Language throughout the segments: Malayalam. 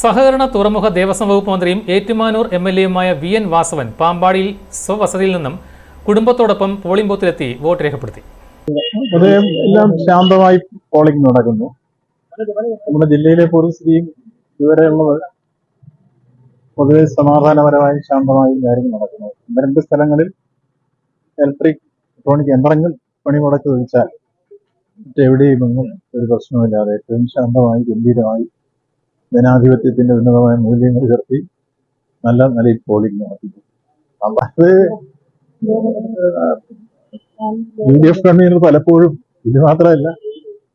സഹകരണ തുറമുഖ ദേവസ്വം വകുപ്പ് മന്ത്രിയും ഏറ്റുമാനൂർ എം എൽ എയുമായ വി എൻ വാസവൻ പാമ്പാടിയിൽ സ്വവസതിയിൽ നിന്നും കുടുംബത്തോടൊപ്പം പോളിംഗ് ബൂത്തിലെത്തി വോട്ട് രേഖപ്പെടുത്തി. എല്ലാം ശാന്തമായി പോളിംഗ് നടക്കുന്നു. നമ്മുടെ ജില്ലയിലെ പൊതുസ്ഥിതിയും ഇതുവരെയുള്ളത് പൊതുവെ സമാധാനപരമായി ശാന്തമായി കാര്യങ്ങൾ നടക്കുന്നു. രണ്ട് സ്ഥലങ്ങളിൽ ഇലക്ട്രിക് ഇലക്ട്രോണിക് യന്ത്രങ്ങൾ പണിമുടക്ക് ഒഴിച്ചാൽ മറ്റെവിടെയും ഒന്നും ഒരു പ്രശ്നമില്ലാതെ ഏറ്റവും ശാന്തമായി ഗംഭീരമായി ജനാധിപത്യത്തിന്റെ ഉന്നതമായ മൂല്യങ്ങൾ ഉയർത്തി നല്ല നിലയിൽ പോളിംഗ് നടത്തി അത് യു ഡി എഫ് കൺവീനർ പലപ്പോഴും ഇത് മാത്രമല്ല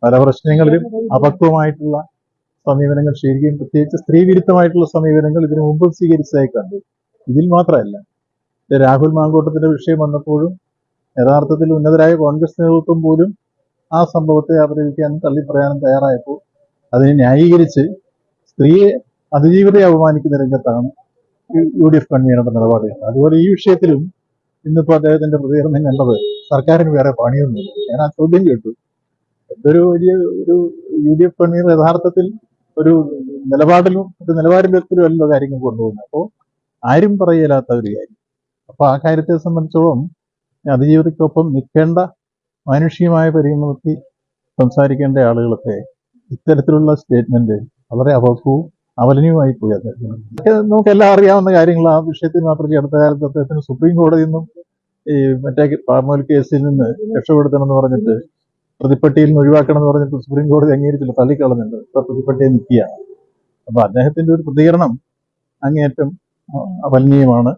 പല പ്രശ്നങ്ങളിലും അപക്വമായിട്ടുള്ള സമീപനങ്ങൾ സ്വീകരിക്കുകയും പ്രത്യേകിച്ച് സ്ത്രീവിരുദ്ധമായിട്ടുള്ള സമീപനങ്ങൾ ഇതിനു മുമ്പ് സ്വീകരിച്ചതായി കണ്ടു. ഇതിൽ മാത്രമല്ല രാഹുൽ മാങ്കോട്ടത്തിന്റെ വിഷയം വന്നപ്പോഴും യഥാർത്ഥത്തിൽ ഉന്നതരായ കോൺഗ്രസ് നേതൃത്വം പോലും ആ സംഭവത്തെ അപരവിക്കാനും തള്ളിപ്പറയാനും തയ്യാറായപ്പോൾ അതിനെ ന്യായീകരിച്ച് സ്ത്രീയെ അതിജീവിതയെ അപമാനിക്കുന്ന രംഗത്താണ് യു ഡി എഫ് കൺവീനറുടെ നിലപാട്. അതുപോലെ ഈ വിഷയത്തിലും ഇന്നിപ്പോ അദ്ദേഹത്തിന്റെ പ്രതികരണം കണ്ടത് സർക്കാരിന് വേറെ പണിയൊന്നുമില്ല ഞാൻ ആ ചോദ്യം കേട്ടു. എന്തൊരു വലിയ ഒരു യു ഡി എഫ് കൺവീനർ യഥാർത്ഥത്തിൽ ഒരു നിലപാടിലും ഒരു നിലവാരത്തിലും അല്ല കാര്യങ്ങൾ കൊണ്ടുപോകുന്നത്. അപ്പോൾ ആരും പറയലാത്ത ഒരു കാര്യം. അപ്പൊ ആ കാര്യത്തെ സംബന്ധിച്ചോളം അതിജീവിതയ്ക്കൊപ്പം നിൽക്കേണ്ട മാനുഷികമായ പരിഗണനത്തിൽ സംസാരിക്കേണ്ട ആളുകളൊക്കെ ഇത്തരത്തിലുള്ള സ്റ്റേറ്റ്മെന്റ് വളരെ അപക്വവും അവലനീയമായി പോയി അദ്ദേഹത്തിന് നമുക്കെല്ലാം അറിയാവുന്ന കാര്യങ്ങൾ ആ വിഷയത്തിൽ മാത്രം ഈ അടുത്ത കാലത്ത് അദ്ദേഹത്തിന് സുപ്രീം കോടതിയിൽ നിന്നും ഈ മറ്റേ പാമോൽ കേസിൽ നിന്ന് രക്ഷപ്പെടുത്തണമെന്ന് പറഞ്ഞിട്ട് പ്രതിപ്പട്ടിയിൽ നിന്ന് ഒഴിവാക്കണം എന്ന് പറഞ്ഞിട്ട് സുപ്രീം കോടതി അംഗീകരിച്ചില്ല തള്ളിക്കളഞ്ഞിട്ട് ഇപ്പൊ പ്രതിപ്പട്ടിയെ നിൽക്കുകയാണ്. അപ്പൊ അദ്ദേഹത്തിന്റെ ഒരു പ്രതികരണം അങ്ങേയറ്റം അപലനീയമാണ്